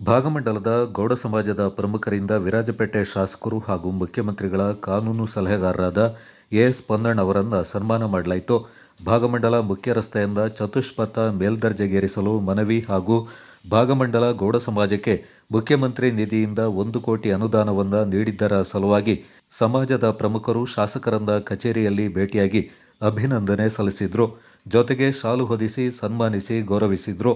ಭಾಗಮಂಡಲದ ಗೌಡ ಸಮಾಜದ ಪ್ರಮುಖರಿಂದ ವಿರಾಜಪೇಟೆ ಶಾಸಕರು ಹಾಗೂ ಮುಖ್ಯಮಂತ್ರಿಗಳ ಕಾನೂನು ಸಲಹೆಗಾರರಾದ ಎಎಸ್ ಪಂದಣ್ ಅವರನ್ನು ಸನ್ಮಾನ ಮಾಡಲಾಯಿತು. ಭಾಗಮಂಡಲ ಮುಖ್ಯ ರಸ್ತೆಯಿಂದ ಚತುಷ್ಪಥ ಮೇಲ್ದರ್ಜೆಗೇರಿಸಲು ಮನವಿ ಹಾಗೂ ಭಾಗಮಂಡಲ ಗೌಡ ಸಮಾಜಕ್ಕೆ ಮುಖ್ಯಮಂತ್ರಿ ನಿಧಿಯಿಂದ ಒಂದು ಕೋಟಿ ಅನುದಾನವನ್ನು ನೀಡಿದ್ದರ ಸಲುವಾಗಿ ಸಮಾಜದ ಪ್ರಮುಖರು ಶಾಸಕರಂದ ಕಚೇರಿಯಲ್ಲಿ ಭೇಟಿಯಾಗಿ ಅಭಿನಂದನೆ ಸಲ್ಲಿಸಿದರು. ಜೊತೆಗೆ ಶಾಲು ಹೊದಿಸಿ ಸನ್ಮಾನಿಸಿ ಗೌರವಿಸಿದ್ರು.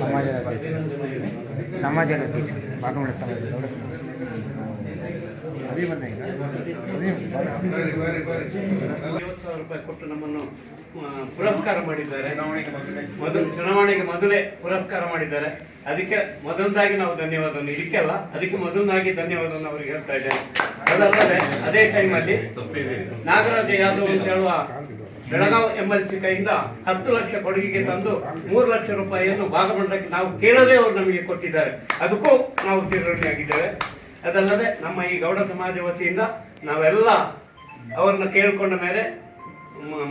ಸಮಾಜದ ಅಧ್ಯಕ್ಷ ಸಮಾಜದ ಅಧ್ಯಕ್ಷ ಐವತ್ತು ಸಾವಿರ ರೂಪಾಯಿ ಕೊಟ್ಟು ನಮ್ಮನ್ನು ಪುರಸ್ಕಾರ ಮಾಡಿದ್ದಾರೆ. ಮೊದಲು. ಚುನಾವಣೆಗೆ ಮೊದಲೇ ಪುರಸ್ಕಾರ ಮಾಡಿದ್ದಾರೆ. ಅದಕ್ಕೆ ಮೊದಲದಾಗಿ ನಾವು ಧನ್ಯವಾದವನ್ನು ಇದಕ್ಕೆಲ್ಲ ಅದಕ್ಕೆ ಮೊದಲನಾಗಿ ಧನ್ಯವಾದವನ್ನು ಅವರಿಗೆ ಹೇಳ್ತಾ ಇದ್ದೇನೆ. ಅದಲ್ಲದೆ ಅದೇ ಟೈಮಲ್ಲಿ ನಾಗರಾಜ ಯಾದವ್ ಅಂತ ಹೇಳುವ ಬೆಳಗಾವಿ ಎಂ ಎಲ್ ಸಿ ಕೈಯಿಂದ ಹತ್ತು ಲಕ್ಷ ಕೊಡುಗೆಗೆ ತಂದು ಮೂರು ಲಕ್ಷ ರೂಪಾಯಿಯನ್ನು ಭಾಗಮಂಡಲಕ್ಕೆ ನಾವು ಕೇಳದೆ ಅವರು ನಮಗೆ ಕೊಟ್ಟಿದ್ದಾರೆ. ಅದಕ್ಕೂ ನಾವು ಚಿರಋಣಿಯಾಗಿದ್ದೇವೆ ಅದಲ್ಲದೆ ನಮ್ಮ ಈ ಗೌಡ ಸಮಾಜ ವತಿಯಿಂದ ನಾವೆಲ್ಲ ಅವರನ್ನು ಕೇಳಿಕೊಂಡ ಮೇಲೆ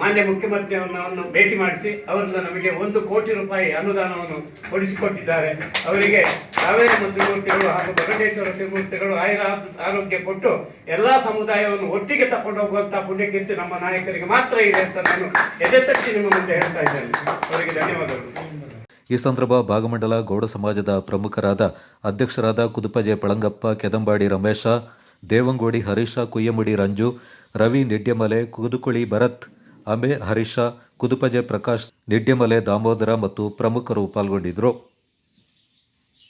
ಮಾನ್ಯ ಮುಖ್ಯಮಂತ್ರಿ ಅವರನ್ನು ಭೇಟಿ ಮಾಡಿಸಿ ಅವರಿಂದ ನಮಗೆ ಒಂದು ಕೋಟಿ ರೂಪಾಯಿ ಅನುದಾನವನ್ನು ಕೊಡಿಸಿಕೊಟ್ಟಿದ್ದಾರೆ. ಅವರಿಗೆ ಕಾವೇರಿ ತ್ರಿಮೂರ್ತಿಗಳು ಹಾಗೂ ವೆಂಕಟೇಶ್ವರ ತ್ರಿಮೂರ್ತಿಗಳು ಆಯುರ ಆರೋಗ್ಯ ಕೊಟ್ಟು ಎಲ್ಲಾ ಸಮುದಾಯವನ್ನು ಒಟ್ಟಿಗೆ ತಕೊಂಡು ಹೋಗುವಂತಹ ಪುಣ್ಯಕೀರ್ತಿ ನಮ್ಮ ನಾಯಕರಿಗೆ ಮಾತ್ರ ಇದೆ ಅಂತ ನಾನು ಎದೆ ತಟ್ಟಿ ನಿಮ್ಮ ಮುಂದೆ ಹೇಳ್ತಾ ಇದ್ದೇನೆ. ಅವರಿಗೆ ಧನ್ಯವಾದಗಳು. ಈ ಸಂದರ್ಭ ಭಾಗಮಂಡಲ ಗೌಡ ಸಮಾಜದ ಪ್ರಮುಖರಾದ ಅಧ್ಯಕ್ಷರಾದ ಕುದುಪಜೆ ಪಳಂಗಪ್ಪ, ಕೆದಂಬಾಡಿ ರಮೇಶ, ದೇವಂಗೋಡಿ ಹರೀಶ ಕುಯ್ಯಮುಡಿ ರಂಜು, ರವಿ ನಿಡ್ಯಮಲೆ, ಕುದುಕುಳಿ ಭರತ್ ಅಂಬೆ ಹರೀಶ ಕುದುಪಜೆ ಪ್ರಕಾಶ್ ನಿಡ್ಯಮಲೆ, ದಾಮೋದರ ಮತ್ತು ಪ್ರಮುಖರು ಪಾಲ್ಗೊಂಡಿದ್ದರು.